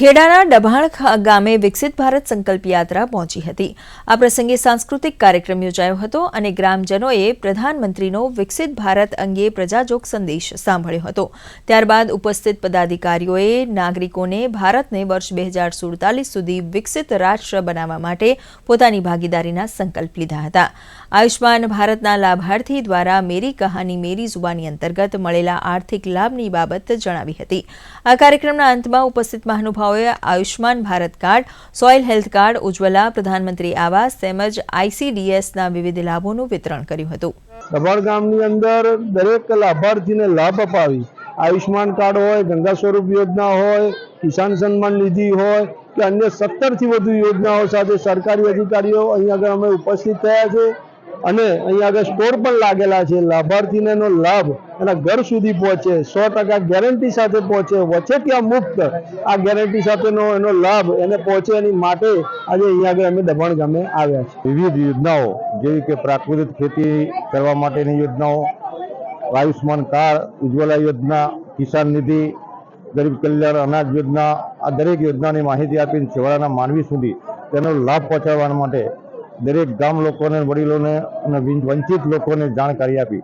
ખેડાના ડભાણ ગામે વિકસિત ભારત સંકલ્પ યાત્રા પહોંચી હતી. આ પ્રસંગે સાંસ્કૃતિક કાર્યક્રમ યોજાયો હતો અને ગ્રામજનોએ પ્રધાનમંત્રીનો વિકસિત ભારત અંગે પ્રજાજોગ સંદેશ સાંભળ્યો હતો. ત્યારબાદ ઉપસ્થિત પદાધિકારીઓએ નાગરિકોને ભારતને વર્ષ બે હજાર સુડતાલીસ સુધી વિકસિત રાષ્ટ્ર બનાવવા માટે પોતાની ભાગીદારીના સંકલ્પ લીધા હતા. આયુષ્માન ભારતના લાભાર્થી દ્વારા મેરી કહાની, મેરી જુબાની અંતર્ગત મળેલા આર્થિક લાભની બાબત જણાવી હતી. આ કાર્યક્રમના અંતમાં ઉપસ્થિત મહાનુભાવોએ Ayushman Bharat card, soil health card, Ujjwala Pradhanmantri Awas તેમજ આઈસીડીએસના વિવિધ લાભોનું વિતરણ કર્યું હતું. દબાણ ગામની અંદર દરેક લાભાર્થીને લાભ અપાવી. આયુષ્માન કાર્ડ હોય, ગંગા સ્વરૂપ યોજના હોય, કિસાન સન્માન નિધિ હોય કે અન્ય સત્તરથી વધુ યોજનાઓ સાથે સરકારી અધિકારીઓ અહીં આગળ અમે ઉપસ્થિત થયા છે. અને અહીંયા આગળ સ્ટોર પણ લાગેલા છે. લાભાર્થીને એનો લાભ એના ઘર સુધી પહોંચે. સો ટકા ગેરંટી સાથે પહોંચે. વચેટિયા મુક્ત? આ ગેરંટી સાથેનો એનો લાભ એને પહોંચે એની માટે આજે અહીં આગળ અમે દબાણ ગામે આવ્યા છે વિવિધ યોજનાઓ, જેવી કે પ્રાકૃતિક ખેતી કરવા માટેની યોજનાઓ આયુષ્માન કાર્ડ, ઉજ્જવલા યોજના, કિસાન નિધિ, ગરીબ કલ્યાણ અનાજ યોજના, આ દરેક યોજનાની માહિતી આપીને છેવાડાના માનવી સુધી તેનો લાભ પહોંચાડવા માટે દરેક ગામ લોકોને વડીલોને અને વંચિત લોકોને જાણકારી આપી.